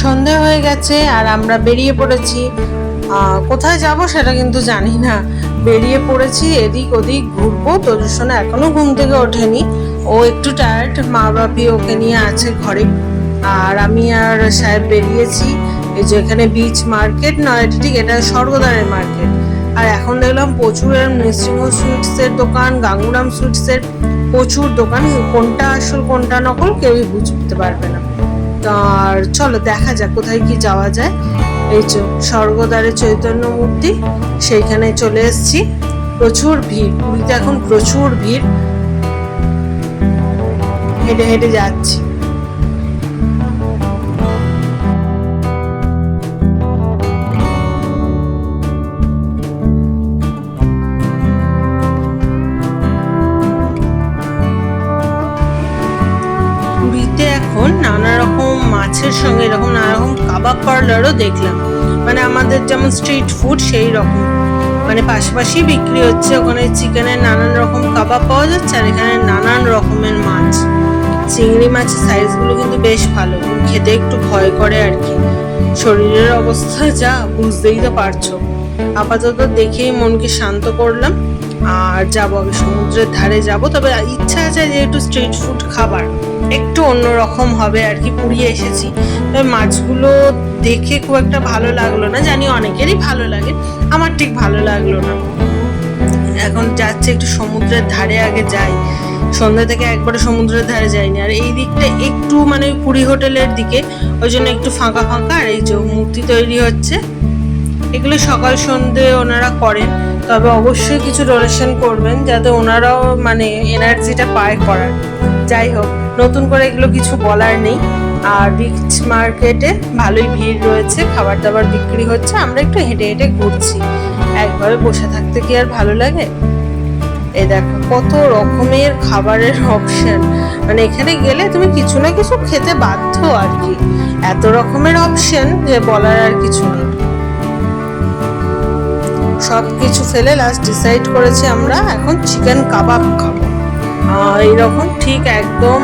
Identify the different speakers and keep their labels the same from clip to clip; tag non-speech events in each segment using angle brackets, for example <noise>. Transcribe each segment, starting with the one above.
Speaker 1: সন্ধে হয়ে গেছে আর আমরা বেরিয়ে পড়েছি। কোথায় যাব সেটা কিন্তু জানি না। বেরিয়ে পড়েছি এদিক ওদিক ঘুরবো। তদুষণে এখনও ঘুম থেকে ওঠেনি। ও একটু টায়ার্ড মা বাপি ওকে নিয়ে আছে ঘরে। আর আমি আর সাহেব বেরিয়েছি। এই যে এখানে বিচ মার্কেট নয় ঠিক, এটা স্বর্গদ্বারের মার্কেট আর এখন দেখলাম প্রচুর নৃসিংহ সুইটসের দোকান, গাঙ্গুরাম সুইটসের প্রচুর দোকান। কোনটা আসল, কোনটা নকল, কেউই বুঝতে পারবে না। আর চলো দেখা যাক কোথায় কি যাওয়া যায়। এই স্বর্গদ্বারে চৈতন্য মূর্তি, সেইখানে চলে এসেছি। প্রচুর ভিড়, পুরীতে এখন প্রচুর ভিড়। হেঁটে হেঁটে যাচ্ছি। মাছের সঙ্গে এরকম নানা রকম কাবাব পার্লারও দেখলাম। মানে আমাদের যেমন স্ট্রিট ফুড সেই রকম। মানে পাশাপাশি বিক্রি হচ্ছে, ওখানে চিকেনের নানান রকম কাবাব পাওয়া যাচ্ছে আর এখানে নানান রকমের মাছ। চিংড়ি মাছের সাইজগুলো কিন্তু বেশ ভালো, খেতে একটু ভয় করে আর কি। শরীরের অবস্থা যা, বুঝতেই তো পারছ। আপাতত দেখেই মনকে শান্ত করলাম। আর যাব আমি সমুদ্রের ধারে যাব, তবে ইচ্ছা আছে যে একটু স্ট্রিট ফুড খাবার। একটু অন্যরকম হবে আর কি, পুড়িয়ে এসেছি। তবে মাছগুলো দেখে খুব একটা ভালো লাগল না, জানি অনেকেরই ভালো লাগে, আমার ঠিক ভালো লাগল না। এখন যাচ্ছে একটু সমুদ্রের ধারে আগে যাই। সন্ধ্যা থেকে একবারে সমুদ্রের ধারে যাইনি, আর এই দিকটা একটু মানে পুরী হোটেলের দিকে, ওই জন্য একটু ফাঁকা ফাঁকা, আর এই যে মূর্তি তৈরি হচ্ছে। এগুলো সকাল সন্ধে ওনারা করেন, তবে অবশ্যই কিছু ডোনেশন করবেন যাতে ওনারাও মানে এনার্জিটা পায় করার। যাই হোক, নতুন করে এগুলো কিছু বলার নেই। আর রিচ মার্কেটে ভালোই ভিড় রয়েছে খাবার দাবার বিক্রি হচ্ছে, আমরা একটু হেঁটে হেঁটে ঘুরছি। একবারে বসে থাকতে কি আর ভালো লাগে? এই দেখো, কত রকমের খাবারের অপশন মানে এখানে গেলে তুমি কিছু না কিছু খেতে বাধ্য আর কি। এত রকমের অপশন যে বলার আর কিছু নেই। সব কিছু ফেলে লাস্ট ডিসাইড করেছি আমরা এখন চিকেন কাবাব খাব। এইরকম ঠিক একদম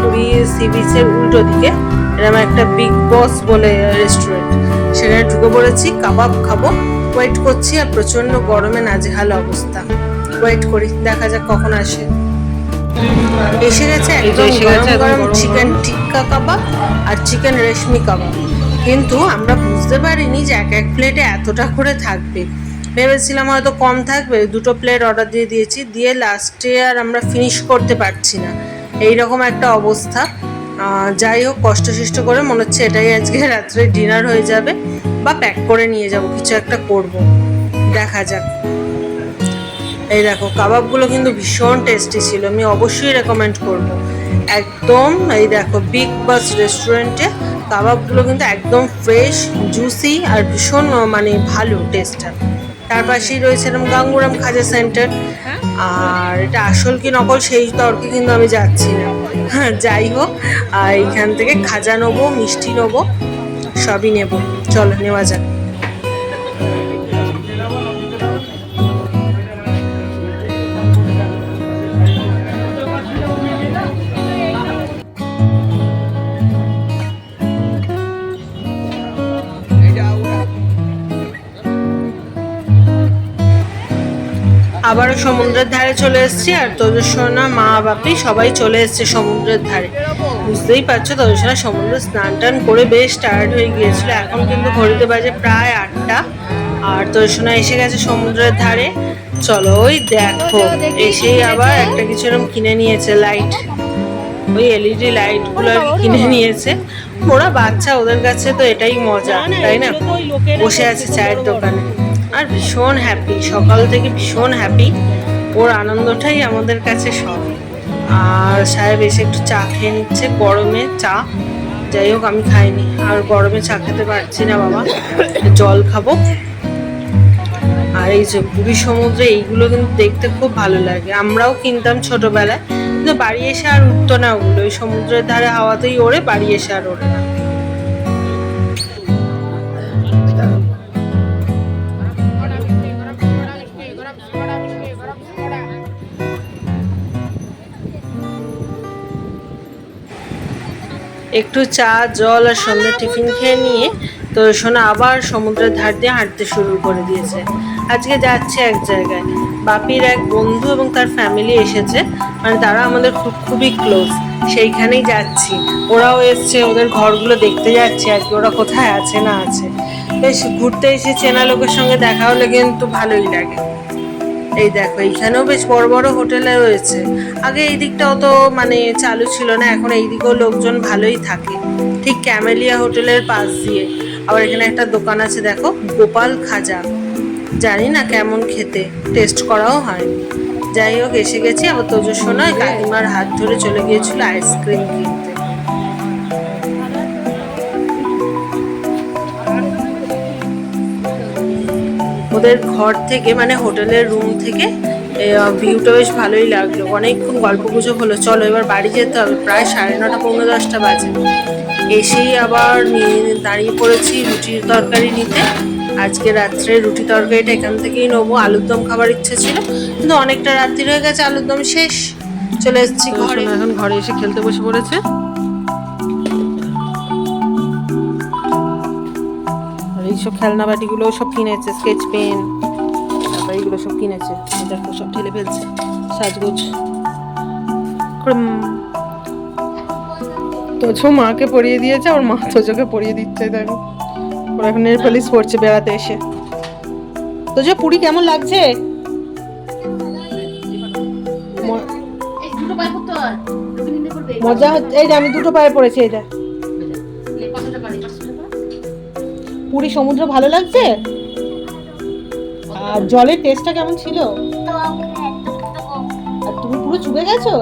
Speaker 1: পুরী সি বিচের উল্টো দিকে এরকম একটা বিগ বস বলে রেস্টুরেন্ট সেখানে ঢুকে পড়েছি কাবাব খাব। ওয়েট করছি আর প্রচণ্ড গরমে নাজেহাল অবস্থা। ওয়েট করি দেখা যাক কখন আসে। এসে গেছে একদম গরম গরম চিকেন টিক্কা কাবাব আর চিকেন রেশমি কাবাব কিন্তু আমরা বুঝতে পারিনি যে এক এক প্লেটে এতটা করে থাকবে। ভেবেছিলাম হয়তো কম থাকবে, দুটো প্লেট অর্ডার দিয়ে দিয়েছি, দিয়ে লাস্টে আর আমরা ফিনিশ করতে পারছি না। এই রকম একটা অবস্থা। যাই হোক কষ্ট সৃষ্ট করে মনে হচ্ছে এটাই আজকে <laughs> রাত্রে ডিনার হয়ে যাবে বা প্যাক করে নিয়ে যাব, কিছু একটা করব। দেখা যাক। এই দেখো, কাবাবগুলো কিন্তু ভীষণ টেস্টি ছিল, আমি অবশ্যই রেকমেন্ড করব। একদম, এই দেখো বিগ বাস রেস্টুরেন্টে কাবাবগুলো কিন্তু একদম ফ্রেশ জুসি আর ভীষণ মানে ভালো টেস্টটা তার পাশেই রয়েছে এরকম গাঙ্গুরাম খাজা সেন্টার। আর এটা আসল কি নকল সেই তর্কে কিন্তু আমি যাচ্ছি না। হ্যাঁ যাই হোক আর এইখান থেকে খাজা নেব মিষ্টি নেব সবই নেব। চলো নেওয়া যাক। আবারও সমুদ্রের ধারে চলে এসেছি আর সোনা, মা, বাপি সবাই চলে এসেছে সমুদ্রের ধারে। বুঝতেই পারছ সোনা সমুদ্রে স্নান টান করে বেশ টায়ার্ড হয়ে গিয়েছিল। এখন কিন্তু ঘড়িতে বাজে প্রায় আটটা আর সোনা এসে গেছে সমুদ্রের ধারে। চলো ওই দেখো, এসেই আবার একটা কিছু এরকম কিনে নিয়েছে লাইট ওই এলইডি লাইটগুলো আর কি কিনে নিয়েছে। ওরা বাচ্চা, ওদের কাছে তো এটাই মজা, তাই না? বসে আছে চায়ের দোকানে। আর ভীষণ হ্যাপি সকাল থেকে ভীষণ হ্যাপি ওর আনন্দটাই আমাদের কাছে সব। আর সাহেব এসে একটু চা খেয়ে নিচ্ছে, গরমে চা। যাই হোক, আমি খাইনি। আর গরমে চা খেতে পারছি না বাবা। জল খাব। আর এই যে পুরী সমুদ্রে এইগুলো কিন্তু দেখতে খুব ভালো লাগে। আমরাও কিনতাম ছোটবেলায়। কিন্তু বাড়ি এসে আর উঠতো না ওগুলো। ওই সমুদ্রের ধারে হাওয়াতেই ওড়ে, বাড়ি এসে আর ওড়ে না। একটু চা, জল আর সন্ধ্যে টিফিন খেয়ে নিয়ে তো সোনা আবার সমুদ্রের ধার দিয়ে হাঁটতে শুরু করে দিয়েছে। আজকে যাচ্ছে এক জায়গায়। বাপির এক বন্ধু এবং তার ফ্যামিলি এসেছে। মানে তারা আমাদের খুব, খুবই ক্লোজ সেইখানেই যাচ্ছি। ওরাও এসছে, ওদের ঘরগুলো দেখতে যাচ্ছে আর কি। ওরা কোথায় আছে, না আছে। বেশ, ঘুরতে এসে চেনা লোকের সঙ্গে দেখা হলে কিন্তু ভালোই লাগে। এই দেখো, এইখানেও বেশ বড় বড় হোটেলে রয়েছে। আগে এই দিকটা অত মানে চালু ছিল না, এখন এই দিকেও লোকজন ভালোই থাকে। ঠিক ক্যামেলিয়া হোটেলের পাশ দিয়ে। আবার এখানে একটা দোকান আছে, দেখো, গোপাল খাজা। জানি না কেমন খেতে, টেস্ট করাও হয়নি। যাই হোক, এসে গেছি। আবার তোজো সোনা কাকিমার হাত ধরে চলে গিয়েছিল আইসক্রিম কিনতে। ওদের ঘর থেকে মানে হোটেলের রুম থেকে ভিউটা বেশ ভালোই লাগল। অনেকক্ষণ গল্প গুজব হলো। চলো এবার বাড়ি যেতে হবে। প্রায় সাড়ে নটা পৌনে দশটা বাজে। এসেই আবার নিয়ে দাঁড়িয়ে পড়েছি রুটির তরকারি নিতে। আজকে রাত্রে রুটি তরকারিটা এখান থেকেই নেব। আলুর দম খাবার ইচ্ছে ছিল। কিন্তু অনেকটা রাত্রি হয়ে গেছে আলুর দম শেষ। চলে এসেছি ঘরে। এখন ঘরে এসে খেলতে বসে পড়েছে। এইসব খেলনা বাটিগুলো সব কিনেছে স্কেচ পেন তারপর এইগুলো সব কিনেছে। দেখো সব ঢেলে ফেলছে সাজগোজ। তোজো মাকে পরিয়ে দিয়েছে ওর মা তোজোকে পরিয়ে দিচ্ছে দেখো। ওরা এখন নেল পলিশ পড়ছে বেড়াতে এসে। তোজো পুরি কেমন লাগছে? মজা হচ্ছে এই যে আমি দুটো পায়ে পড়েছি এই পুরী সমুদ্র ভালো লাগছে? আর জলের টেস্টটা কেমন ছিল? আর তুমি পুরো চুবে গেছো?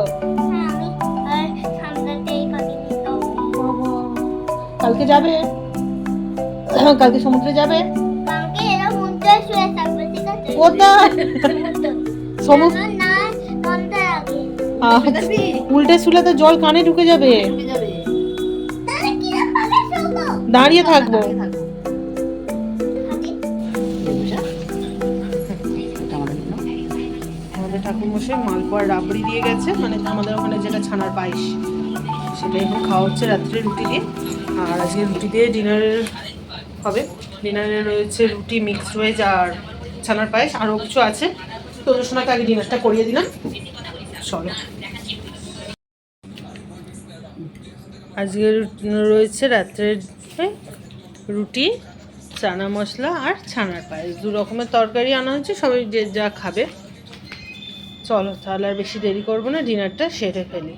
Speaker 1: কালকে যাবে? কালকে সমুদ্রে যাবে? সমুদ্র উল্টে শুলে তো জল কানে ঢুকে যাবে। দাঁড়িয়ে থাকব। ঠাকুরমশাই মালপোয়ার রাবড়ি দিয়ে গেছে মানে আমাদের ওখানে যেটা ছানার পায়েস, সেটা এখন খাওয়া হচ্ছে রাত্রে রুটি দিয়ে। আর আজকে রুটি দিয়ে ডিনারের হবে। ডিনারে রয়েছে রুটি মিক্সড ভেজ আর ছানার পায়েস, আরও কিছু আছে। তোদের সোনাকে আগে ডিনারটা করিয়ে দিলাম। চলো। আজকে রয়েছে রাত্রের রুটি, চানা মশলা আর ছানার পায়েস। দু রকমের তরকারি আনা হয়েছে, সবাই যে যা খাবে। চলো তাহলে আর বেশি দেরি করব না ডিনারটা সেরে ফেলি।